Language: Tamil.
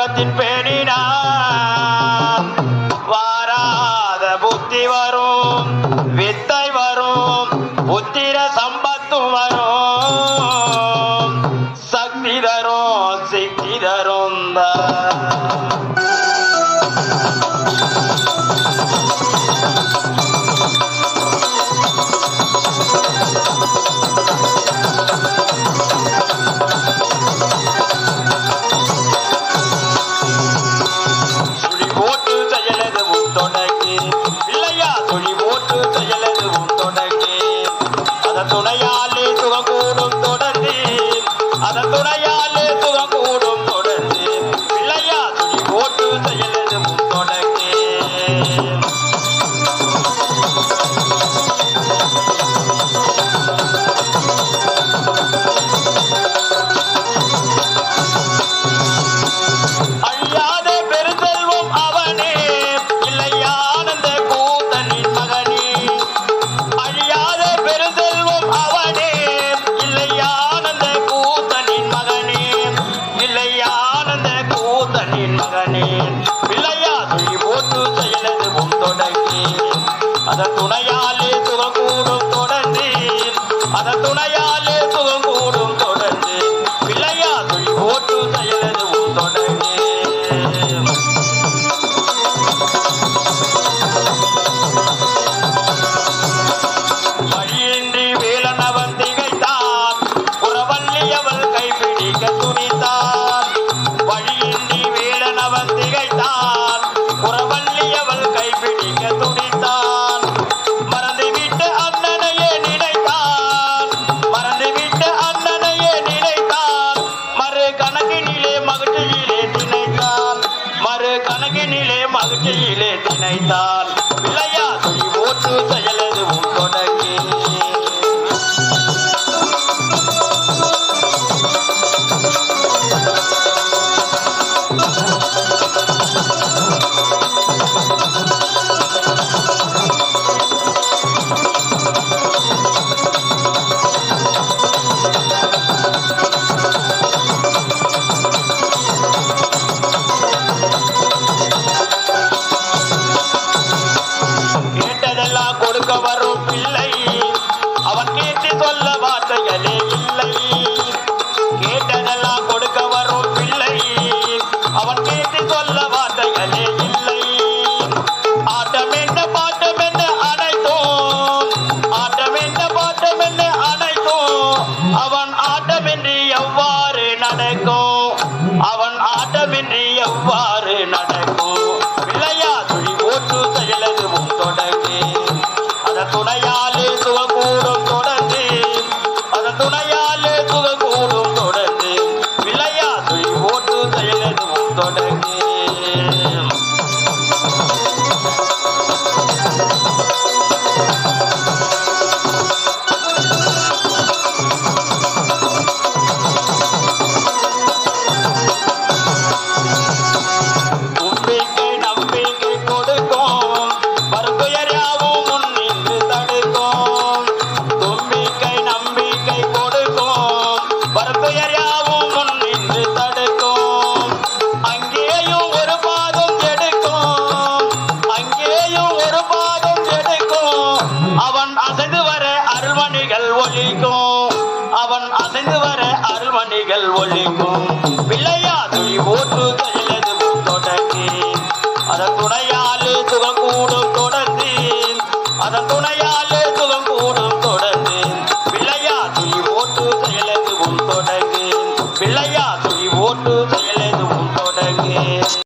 வாரத்தின் பேணினா வாராத புத்தி வரும் வித்தை வரும் புத்திர சம்பத்தும் வரும். பரந்துரையால Adate una llave. நினைத்தால் நடக்கும் அவன் ஆட்டமின்றி எவ்வாறு நடக்கும் விளையா துளி ஓட்டு செயலது முன் தொடங்கு அதன் துணையாலே சுகக்கூடும் தொடர்ந்து. அதன் துணையாலே சுகக்கூடும் தொடர்ந்து. விளையா துளி ஓட்டு செயலது முன் தொடர்ந்து. அருள்மணிகள் ஒழிக்கும் அவன் அசைந்து வர அருள்மணிகள் ஒழிக்கும் விளையாதுரி ஓட்டுதல்